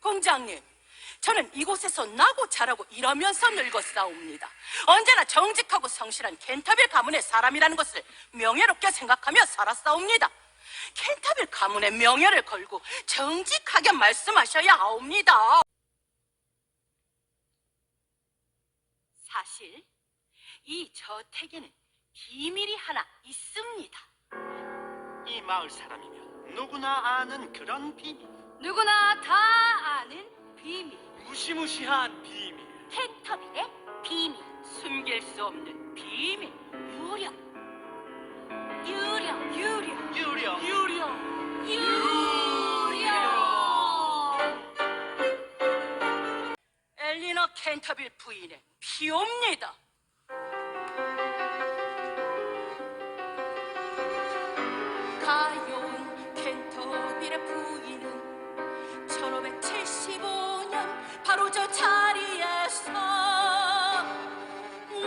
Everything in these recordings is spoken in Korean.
공장님, 저는 이곳에서 나고 자라고 일하면서 늙었사옵니다. 언제나 정직하고 성실한 켄타빌 가문의 사람이라는 것을 명예롭게 생각하며 살았사옵니다. 켄타빌 가문의 명예를 걸고 정직하게 말씀하셔야 하옵니다. 사실 이 저택에는 비밀이 하나 있습니다. 이 마을 사람이면 누구나 아는 그런 비밀. 누구나 다 아는 비밀. 무시무시한 비밀. 켄터빌의 비밀. 숨길 수 없는 비밀. 유령. 유령. 유령. 유령. 유령. 유령. 엘리너 켄터빌 부인의 피옵니다. 저 자리에서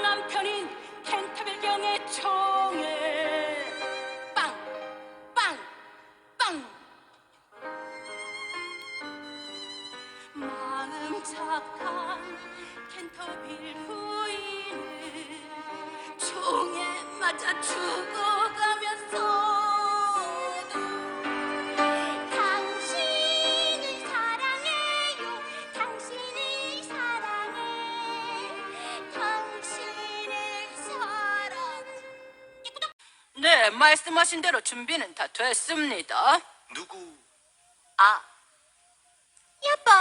남편인 켄터빌 경의 총에 빵! 빵! 빵! 마음 착한 켄터빌 부인은 총에 맞아 죽어가면서 네 말씀하신 대로 준비는 다 됐습니다 누구? 아 여봉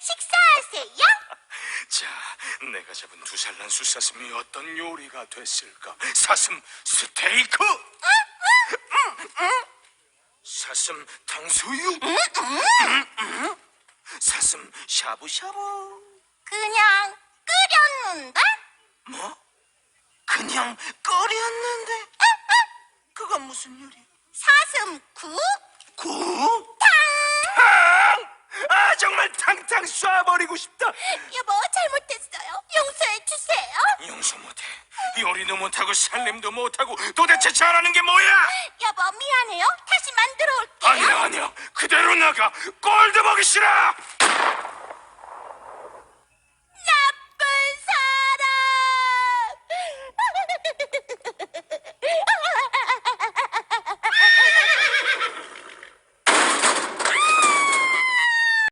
식사하세요? 자, 내가 잡은 두 살난 숫사슴이 어떤 요리가 됐을까? 사슴 스테이크! 사슴 탕수육! 사슴 샤브샤브! 그냥 끓였는데? 뭐? 그냥 끓였는데? 무슨 요리? 사슴국? 국? 탕! 아 정말 탕탕 쏴버리고 싶다. 여보 잘못했어요. 용서해 주세요. 용서 못해. 요리도 못하고 살림도 못하고 도대체 잘하는 게 뭐야? 여보 미안해요. 다시 만들어 올게요. 아니야 아니야 그대로 나가. 꼴도 보기 싫어